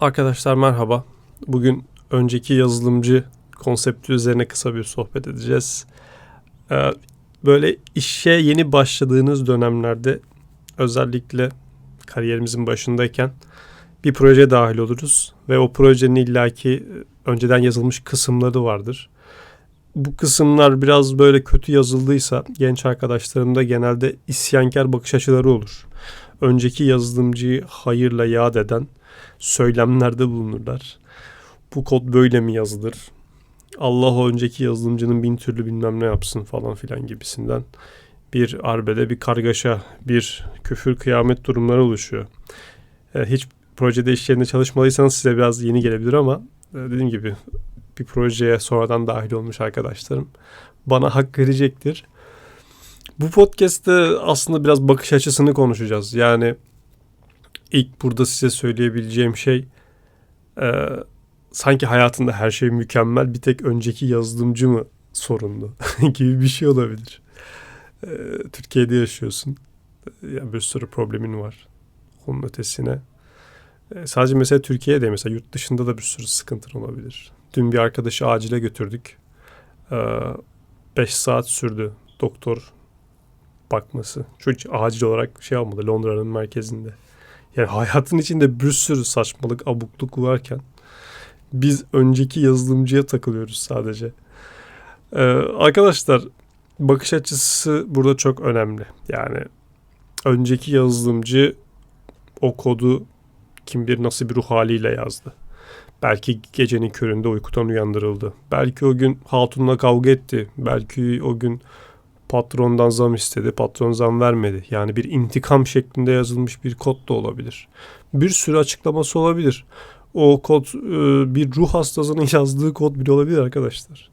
Arkadaşlar merhaba. Bugün önceki yazılımcı konsepti üzerine kısa bir sohbet edeceğiz. Ee, böyle işe yeni başladığınız dönemlerde özellikle kariyerimizin başındayken bir proje dahil oluruz ve o projenin illaki önceden yazılmış kısımları vardır. Bu kısımlar biraz böyle kötü yazıldıysa genç arkadaşlarımda genelde isyankar bakış açıları olur. Önceki yazılımcıyı hayırla yad eden söylemlerde bulunurlar. Bu kod böyle mi yazılır? Allah o önceki yazılımcının bin türlü bilmem ne yapsın falan filan gibisinden bir arbede, bir kargaşa, bir küfür, kıyamet durumları oluşuyor. E, hiç projede iş yerinde çalışmalıysanız size biraz yeni gelebilir ama e, dediğim gibi bir projeye sonradan dahil olmuş arkadaşlarım bana hak verecektir. Bu podcast'te aslında biraz bakış açısını konuşacağız. Yani ilk burada size söyleyebileceğim şey e, sanki hayatında her şey mükemmel bir tek önceki yazılımcı mı sorunlu gibi bir şey olabilir. E, Türkiye'de yaşıyorsun. Yani bir sürü problemin var. Onun ötesine. E, sadece mesela Türkiye'de mesela yurt dışında da bir sürü sıkıntın olabilir. Dün bir arkadaşı acile götürdük. 5 e, saat sürdü doktor bakması. Çocuk acil olarak şey almadı Londra'nın merkezinde. Yani hayatın içinde bir sürü saçmalık, abukluk varken biz önceki yazılımcıya takılıyoruz sadece. Ee, arkadaşlar bakış açısı burada çok önemli. Yani önceki yazılımcı o kodu kim bir nasıl bir ruh haliyle yazdı. Belki gecenin köründe uykudan uyandırıldı. Belki o gün hatunla kavga etti. Belki o gün patrondan zam istedi. Patron zam vermedi. Yani bir intikam şeklinde yazılmış bir kod da olabilir. Bir sürü açıklaması olabilir. O kod e, bir ruh hastasının yazdığı kod bile olabilir arkadaşlar.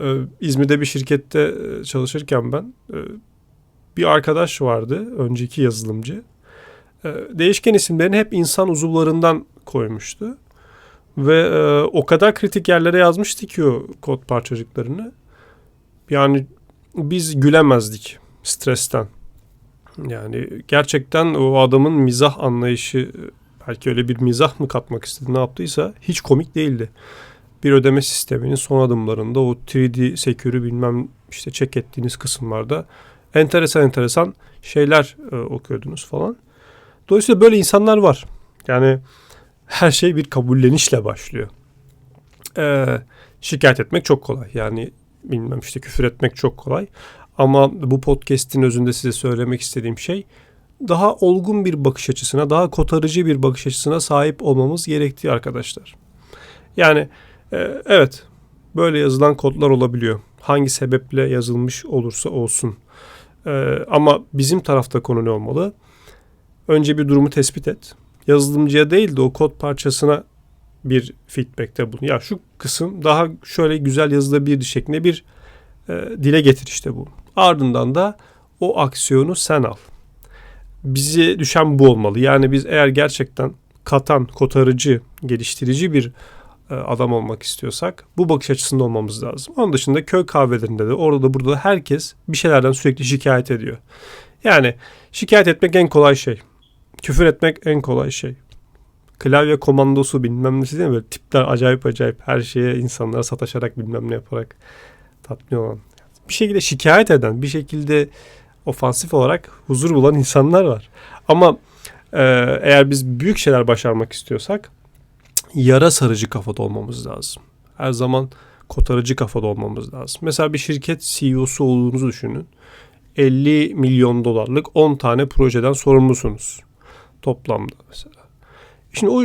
E, İzmir'de bir şirkette e, çalışırken ben bir arkadaş vardı. Önceki yazılımcı. Değişken isimlerini hep insan uzuvlarından koymuştu. Ve o kadar kritik yerlere yazmıştı ki o kod parçacıklarını. Yani biz gülemezdik stresten. Yani gerçekten o adamın mizah anlayışı belki öyle bir mizah mı katmak istedi ne yaptıysa hiç komik değildi. Bir ödeme sisteminin son adımlarında o 3D security bilmem işte check ettiğiniz kısımlarda enteresan enteresan şeyler e, okuyordunuz falan. Dolayısıyla böyle insanlar var. Yani her şey bir kabullenişle başlıyor. Ee, şikayet etmek çok kolay. Yani bilmem işte küfür etmek çok kolay. Ama bu podcast'in özünde size söylemek istediğim şey daha olgun bir bakış açısına, daha kotarıcı bir bakış açısına sahip olmamız gerektiği arkadaşlar. Yani e, evet böyle yazılan kodlar olabiliyor. Hangi sebeple yazılmış olursa olsun. E, ama bizim tarafta konu ne olmalı? Önce bir durumu tespit et. Yazılımcıya değil de o kod parçasına bir feedback'te bulun. Ya şu kısım daha şöyle güzel yazılabilirdi şeklinde bir e, dile getir işte bu. Ardından da o aksiyonu sen al. Bize düşen bu olmalı. Yani biz eğer gerçekten katan, kotarıcı, geliştirici bir e, adam olmak istiyorsak bu bakış açısında olmamız lazım. Onun dışında köy kahvelerinde de orada da burada da herkes bir şeylerden sürekli şikayet ediyor. Yani şikayet etmek en kolay şey. Küfür etmek en kolay şey klavye komandosu bilmem değil mi? Böyle tipler acayip acayip her şeye insanlara sataşarak bilmem ne yaparak tatmin olan. Bir şekilde şikayet eden, bir şekilde ofansif olarak huzur bulan insanlar var. Ama e, eğer biz büyük şeyler başarmak istiyorsak yara sarıcı kafada olmamız lazım. Her zaman kotarıcı kafada olmamız lazım. Mesela bir şirket CEO'su olduğunuzu düşünün. 50 milyon dolarlık 10 tane projeden sorumlusunuz. Toplamda mesela. Şimdi o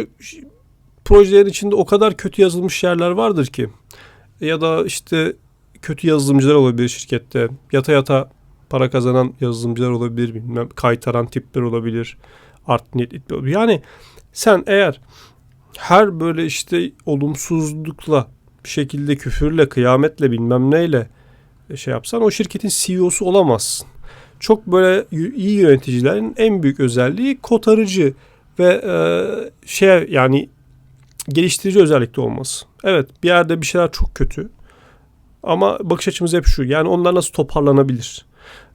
projelerin içinde o kadar kötü yazılmış yerler vardır ki ya da işte kötü yazılımcılar olabilir şirkette. Yata yata para kazanan yazılımcılar olabilir, bilmem kaytaran tipler olabilir, art niyetli olabilir. Yani sen eğer her böyle işte olumsuzlukla bir şekilde küfürle, kıyametle bilmem neyle şey yapsan o şirketin CEO'su olamazsın. Çok böyle iyi yöneticilerin en büyük özelliği kotarıcı ve e, şey yani geliştirici özellikte olması. Evet bir yerde bir şeyler çok kötü ama bakış açımız hep şu yani onlar nasıl toparlanabilir?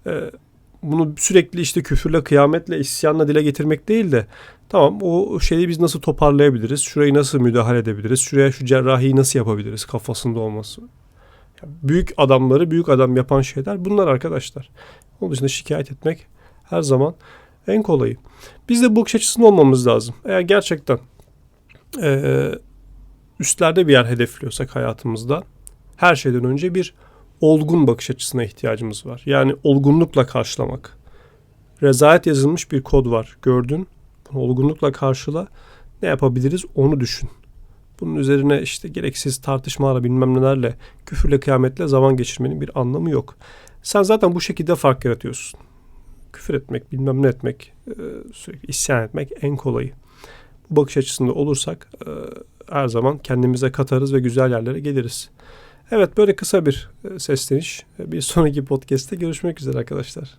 E, bunu sürekli işte küfürle, kıyametle, isyanla dile getirmek değil de tamam o şeyi biz nasıl toparlayabiliriz? Şurayı nasıl müdahale edebiliriz? Şuraya şu cerrahiyi nasıl yapabiliriz kafasında olması. büyük adamları büyük adam yapan şeyler bunlar arkadaşlar. Onun dışında şikayet etmek her zaman en kolayı. Biz de bu bakış açısında olmamız lazım. Eğer gerçekten e, üstlerde bir yer hedefliyorsak hayatımızda her şeyden önce bir olgun bakış açısına ihtiyacımız var. Yani olgunlukla karşılamak. Rezalet yazılmış bir kod var. Gördün. Bunu olgunlukla karşıla. Ne yapabiliriz onu düşün. Bunun üzerine işte gereksiz tartışmalarla bilmem nelerle küfürle kıyametle zaman geçirmenin bir anlamı yok. Sen zaten bu şekilde fark yaratıyorsun. Küfür etmek, bilmem ne etmek, e, sürekli isyan etmek en kolayı. Bu bakış açısında olursak e, her zaman kendimize katarız ve güzel yerlere geliriz. Evet böyle kısa bir e, sesleniş. Bir sonraki podcast'te görüşmek üzere arkadaşlar.